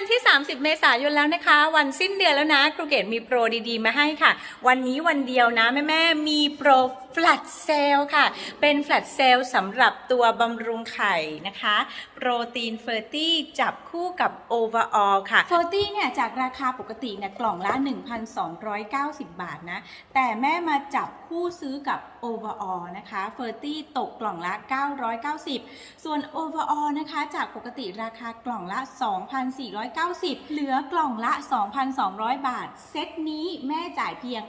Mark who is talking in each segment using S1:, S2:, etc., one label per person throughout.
S1: วันที่ 30 เมษายนแล้วนะคะ วันสิ้นเดือนแล้วนะครูเกดมีโปรดีๆ มาให้ค่ะ วันนี้วันเดียวนะแม่ๆมีโปรแฟลตเซลค่ะ เป็นแฟลตเซลสำหรับตัวบำรุงไข่นะคะ โปรตีนเฟอร์ตี้จับคู่กับโอเวอร์ออลค่ะเฟอร์ตี้เนี่ยจากราคาปกติเนี่ยกล่องละ 1,290 บาทนะ แต่แม่มาจับ คู่ซื้อกับ Overall นะคะเฟอร์ตี้ตกกล่องละ 990 ส่วน Overall นะคะจากปกติราคากล่องละ 2,490 เหลือกล่องละ 2,200 บาท เซตนี้แม่จ่ายเพียง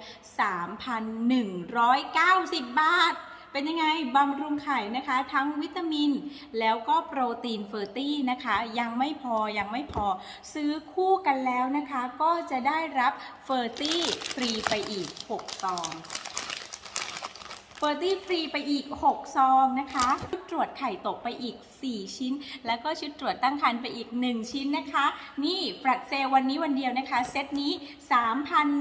S1: 3,190 บาทเป็นยังไงบำรุงไข่นะคะ ทั้งวิตามิน แล้วก็โปรตีนเฟอร์ตี้นะคะ ยังไม่พอยังไม่พอ ซื้อคู่กันแล้วนะคะ ก็จะได้รับเฟอร์ตี้ฟรีไปอีก 6 ซอง เฟอร์ตี้ฟรีไปอีก 6 ซองนะคะ ชุดตรวจไข่ตกไปอีก 4 ชิ้น แล้วก็ชุดตรวจตั้งครรภ์ไปอีก 1 ชิ้นนะคะ นี่แฟลตเซลวันนี้วันเดียวนะคะ เซตนี้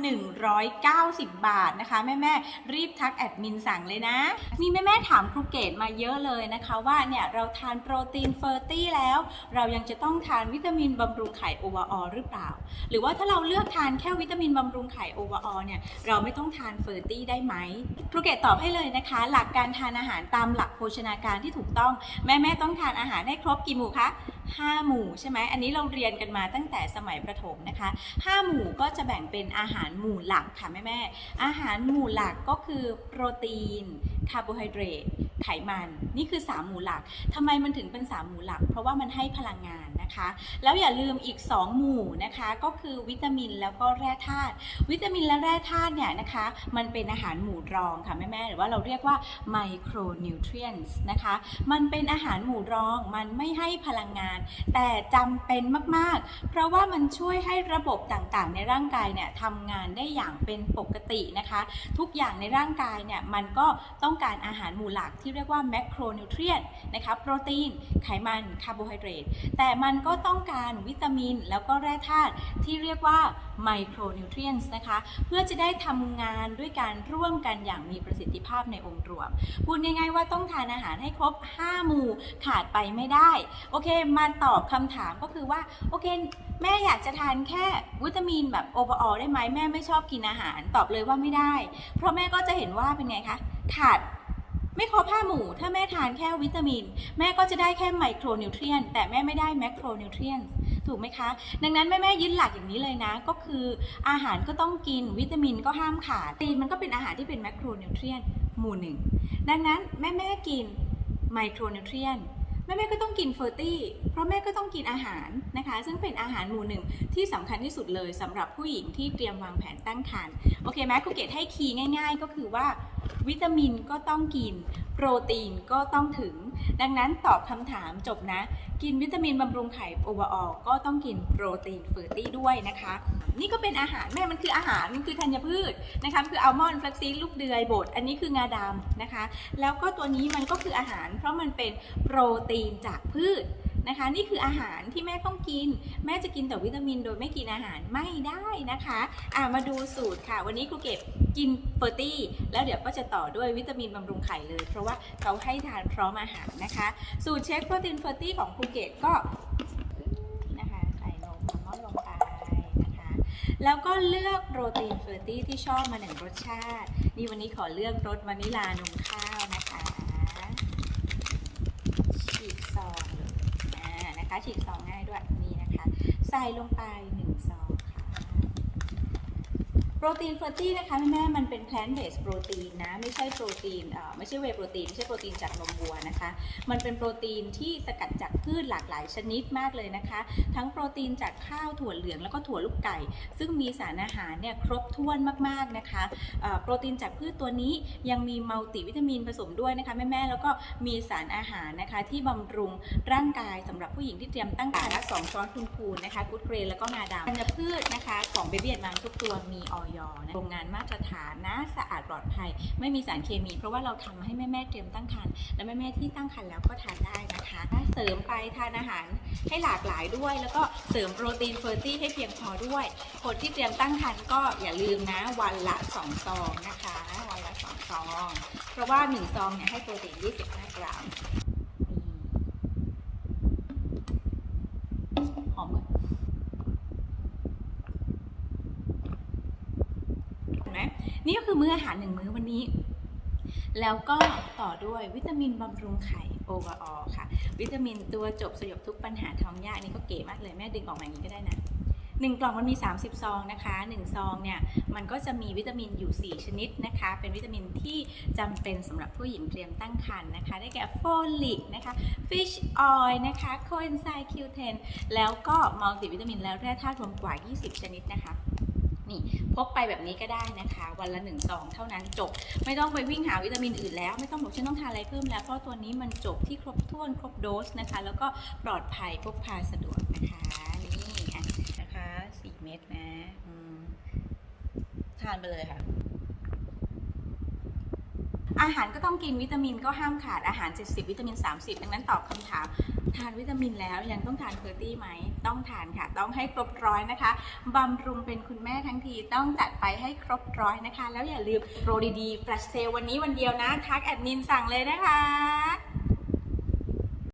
S1: 3,190 บาทนะคะ แม่แม่รีบทักแอดมินสั่งเลยนะ มีแม่แม่ถามครูเกตมาเยอะเลยนะคะ ว่าเนี่ยเราทานโปรตีนเฟอร์ตี้แล้ว เรายังจะต้องทานวิตามินบำรุงไข่โอวอร์ออหรือเปล่า หรือว่าถ้าเราเลือกทานแค่วิตามินบำรุงไข่โอวอร์ออเนี่ยเราไม่ต้องทานเฟอร์ตี้ได้ไหมครูเกตตอบให้เลยนะคะ หลักการทานอาหารตามหลักโภชนาการที่ถูกต้อง แม่แม่ต้องทานอาหารให้ครบกี่หมู่คะ5 หมู่ใช่ไหมอันนี้เราเรียนกันมาตั้งแต่สมัยประถมนะคะ 5 หมู่ก็จะแบ่งเป็นอาหารหมู่หลักค่ะแม่แม่อาหารหมู่หลักก็คือโปรตีนคาร์โบไฮเดรต ไขมัน นี่คือ3หมู่หลักทำไมมันถึงเป็น3หมู่หลัก เพราะว่ามันให้พลังงานนะคะ แล้วอย่าลืมอีก 2 หมู่นะคะ ก็คือวิตามินแล้วก็แร่ธาตุวิตามินและแร่ธาตุเนี่ยนะคะ มันเป็นอาหารหมู่รองค่ะแม่ๆหรือว่าเราเรียกว่าไมโครนิวทรียนส์นะคะ มันเป็นอาหารหมู่รองมันไม่ให้พลังงาน แต่จำเป็นมากๆ เพราะว่ามันช่วยให้ระบบต่างๆ ในร่างกายเนี่ยทำงานได้อย่างเป็นปกตินะคะ ทุกอย่างในร่างกายเนี่ยมันก็ต้องการอาหารหมู่หลักที่ที่เรียกว่าแมคโครนิวเทรียนนะคะโปรตีน ไขมัน คาร์โบไฮเดรต แต่มันก็ต้องการวิตามิน แล้วก็แร่ธาตุที่เรียกว่าไมโครนิวเทรียนส์นะคะ เพื่อจะได้ทำงานด้วยการร่วมกันอย่างมีประสิทธิภาพในองค์รวม พูดง่ายๆว่าต้องทานอาหารให้ครบ 5 หมู่ขาดไปไม่ได้ โอเค มาตอบคำถามก็คือว่า โอเค แม่อยากจะทานแค่วิตามินแบบโอเวอร์ออได้ไหมแม่ไม่ชอบกินอาหาร ตอบเลยว่าไม่ได้ เพราะแม่ก็จะเห็นว่าเป็นไงคะ ขาด ไม่ครบห้าหมู่ ถ้าแม่ทานแค่วิตามิน แม่ก็จะได้แค่ไมโครนิวเทรียนแต่แม่ไม่ได้แมคโครนิวเทรียนถูกไหมคะ ดังนั้นแม่แม่ๆยึดหลักอย่างนี้เลยนะ ก็คืออาหารก็ต้องกินวิตามินก็ห้ามขาดตีนมันก็เป็นอาหารที่เป็นแมคโครนิวเทรียนหมู่หนึ่งดังนั้นแม่แม่ๆกินไมโครนิวเทรียนแม่แม่ก็ต้องกินเฟอร์ตี้เพราะแม่ก็ต้องกินอาหารนะคะ ซึ่งเป็นอาหารหมู่หนึ่งที่สำคัญที่สุดเลยสำหรับผู้หญิงที่เตรียมวางแผนตั้งครรภ์โอเคไหมครูเกตให้คีย์ง่าย ๆ ก็คือว่า วิตามินก็ต้องกิน โปรตีนก็ต้องถึง ดังนั้นตอบคำถามจบนะ กินวิตามินบำรุงไข่โอเวอร์ออก็ต้องกินโปรตีนเฟอร์ตี้ด้วยนะคะ นี่ก็เป็นอาหารแม่มันคืออาหาร มันคือธัญพืชนะคะคืออัลมอนด์ฟลกซีลูกเดือยบดอันนี้คืองาดำนะคะ แล้วก็ตัวนี้มันก็คืออาหาร เพราะมันเป็นโปรตีนจากพืช นะคะ นี่คืออาหารที่แม่ต้องกิน แม่จะกินแต่วิตามินโดยไม่กินอาหารไม่ได้นะคะอ่ามาดูสูตรค่ะ วันนี้ครูเก็บกินเฟอร์ตี้แล้วเดี๋ยวก็จะต่อด้วยวิตามินบำรุงไข่เลย เพราะว่าเขาให้ทานพร้อมอาหารนะคะ สูตรเช็คโปรตีนเฟอร์ตี้ของครูเกตก็นะคะใส่นมมอนลงไปนะคะแล้วก็เลือกโปรตีนเฟอร์ตี้ที่ชอบมาหนึ่งรสชาติ นี่วันนี้ขอเลือกรสวานิลานมข้าวนะคะฉีกซอง นะคะฉีกซองง่ายด้วยนี่นะคะ ใส่ลงไปหนึ่งซอง โปรตีนเฟอร์ตี้นะคะแม่ๆมันเป็นแพลนเบสโปรตีนนะไม่ใช่โปรตีนเอ่อไม่ใช่เวโปรตีนไม่ใช่โปรตีนจากนมวัวนะคะ มันเป็นโปรตีนที่สกัดจากพืชหลากหลายชนิดมากเลยนะคะ ทั้งโปรตีนจากข้าวถั่วเหลืองแล้วก็ถั่วลูกไก่ ซึ่งมีสารอาหารเนี่ยครบถ้วนมากๆนะคะเอ่อโปรตีนจากพืชตัวนี้ยังมีมัลติวิตามินผสมด้วยนะคะแม่ๆแล้วก็มีสารอาหารนะคะที่บำรุงร่างกายสำหรับผู้หญิงที่เตรียมตั้งครรภ์ละสองช้อนคูณๆนะคะกูดเกรนแล้วก็งาดำธัญพืชนะคะของเบบี้แอนมัมทุกตัวมีออยนะโรงงานมาตรฐานนะสะอาดปลอดภัย ไม่มีสารเคมี เพราะว่าเราทำให้แม่ๆเตรียมตั้งครรภ์และแม่ๆที่ตั้งครรภ์แล้วก็ทานได้นะคะเสริมไปทานอาหารให้หลากหลายด้วย แล้วก็เสริมโปรตีนเฟอร์ตี้ให้เพียงพอด้วยคนที่เตรียมตั้งครรภ์ก็อย่าลืมนะวันละ2ซองนะคะวันละ2ซองเพราะว่า1ซองเนี่ยให้โปรตีน25กรัม นี่ก็คือมื้ออาหารหนึ่งมื้อวันนี้ แล้วก็ต่อด้วยวิตามินบำรุงไข่โอเวอร์ออค่ะ วิตามินตัวจบสยบทุกปัญหาท้องยากนี่ก็เก๋มากเลยแม่ดึงออกมาอย่างนี้ก็ได้นะหนึ่งกล่องมันมี 30 ซองนะคะหนึ่งซองเนี่ยมันก็จะมีวิตามินอยู่ 4 ชนิดนะคะ เป็นวิตามินที่จำเป็นสำหรับผู้หญิงเตรียมตั้งครรภ์นะคะ ได้แก่โฟลิกนะคะ fish oil นะคะโคเอนไซม์ Q10 แล้วก็มัลติวิตามินและแร่ธาตุรวมกว่า 20 ชนิดนะคะ นี่พกไปแบบนี้ก็ได้นะคะ วันละ1ซองเท่านั้นจบ ไม่ต้องไปวิ่งหาวิตามินอื่นแล้ว ไม่ต้องบอกฉันต้องทานอะไรเพิ่มแล้ว เพราะตัวนี้มันจบที่ครบถ้วนครบโดสนะคะ แล้วก็ปลอดภัยพกพาสะดวกนะคะนี่ค่ะนะคะ4เม็ดนะทานไปเลยค่ะอาหารก็ต้องกินวิตามินก็ห้ามขาดอาหาร 70 วิตามิน 30 ดังนั้นตอบคำถาม ทานวิตามินแล้วยังต้องทานเฟอร์ตี้ไหม ต้องทานค่ะ ต้องให้ครบร้อยนะคะ บำรุงเป็นคุณแม่ทั้งทีต้องจัดไปให้ครบร้อยนะคะ แล้วอย่าลืมโปรดีๆแฟลชเซลวันนี้วันเดียวนะ ทักแอดมินสั่งเลยนะคะ